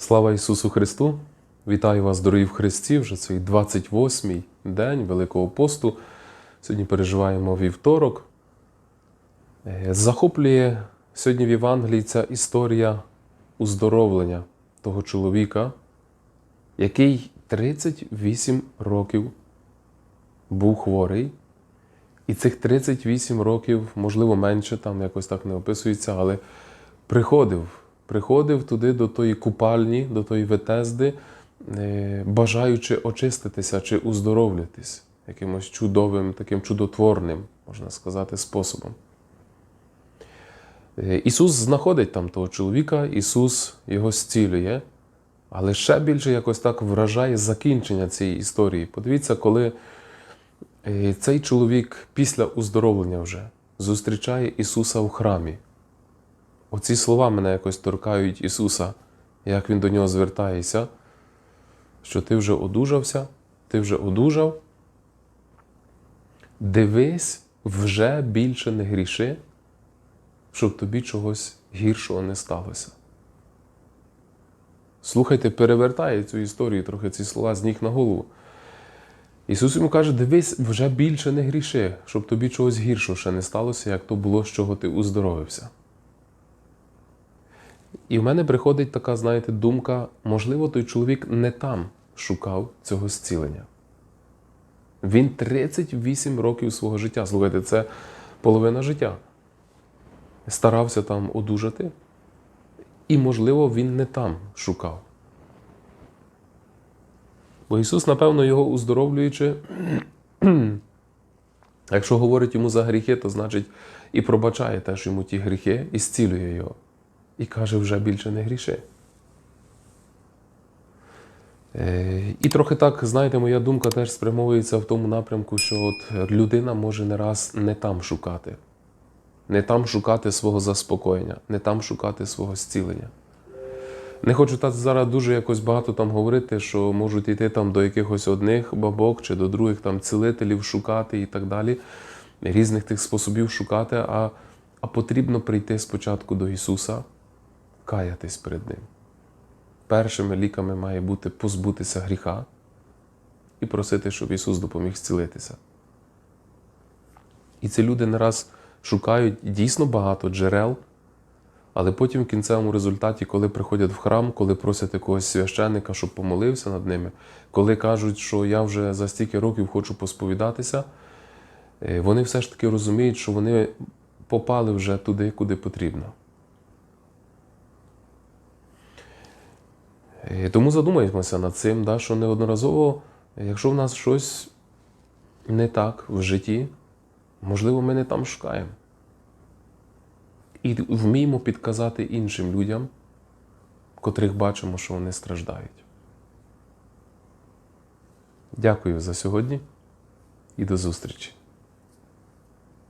Слава Ісусу Христу! Вітаю вас, дорогі в Христі, вже цей 28-й день Великого посту. Сьогодні переживаємо вівторок. Е, Захоплює сьогодні в Євангелії ця історія уздоровлення того чоловіка, який 38 років був хворий. І цих 38 років, можливо, менше, там якось так не описується, але приходив, приходив туди до тої купальні, до тої ветезди, е, бажаючи очиститися чи уздоровлятись якимось чудовим, таким чудотворним, можна сказати, способом. Е, Ісус знаходить там того чоловіка, Ісус його зцілює, але ще більше якось так вражає закінчення цієї історії. Подивіться, коли е, цей чоловік після уздоровлення вже зустрічає Ісуса в храмі. Оці слова мене якось торкають Ісуса, як Він до нього звертається, що ти вже одужався, ти вже одужав. Дивись, вже більше не гріши, щоб тобі чогось гіршого не сталося. Слухайте, перевертає цю історію трохи ці слова з ніг на голову. Ісус йому каже: дивись, вже більше не гріши, щоб тобі чогось гіршого ще не сталося, як то було, з чого ти уздоровився. І в мене приходить така, знаєте, думка, можливо, той чоловік не там шукав цього зцілення. Він 38 років свого життя. Слухайте, це половина життя. Старався там одужати, і, можливо, він не там шукав. Бо Ісус, напевно, його уздоровлюючи, якщо говорить йому за гріхи, то значить і пробачає теж йому ті гріхи, і зцілює його. І каже, вже більше не гріши. Е, І трохи так, знаєте, моя думка теж спрямовується в тому напрямку, що от людина може не раз не там шукати, не там шукати свого заспокоєння, не там шукати свого зцілення. Не хочу так зараз дуже якось багато там говорити, що можуть йти там до якихось одних бабок чи до других там цілителів шукати і так далі, різних тих способів шукати, а, а потрібно прийти спочатку до Ісуса, каятись перед Ним. Першими ліками має бути позбутися гріха і просити, щоб Ісус допоміг зцілитися. І ці люди не раз шукають дійсно багато джерел, але потім в кінцевому результаті, коли приходять в храм, коли просять якогось священника, щоб помолився над ними, коли кажуть, що я вже за стільки років хочу посповідатися, е, вони все ж таки розуміють, що вони попали вже туди, куди потрібно. Тому задумаємося над цим, да, що неодноразово, якщо в нас щось не так в житті, можливо, ми не там шукаємо. І вміємо підказати іншим людям, котрих бачимо, що вони страждають. Дякую за сьогодні і до зустрічі!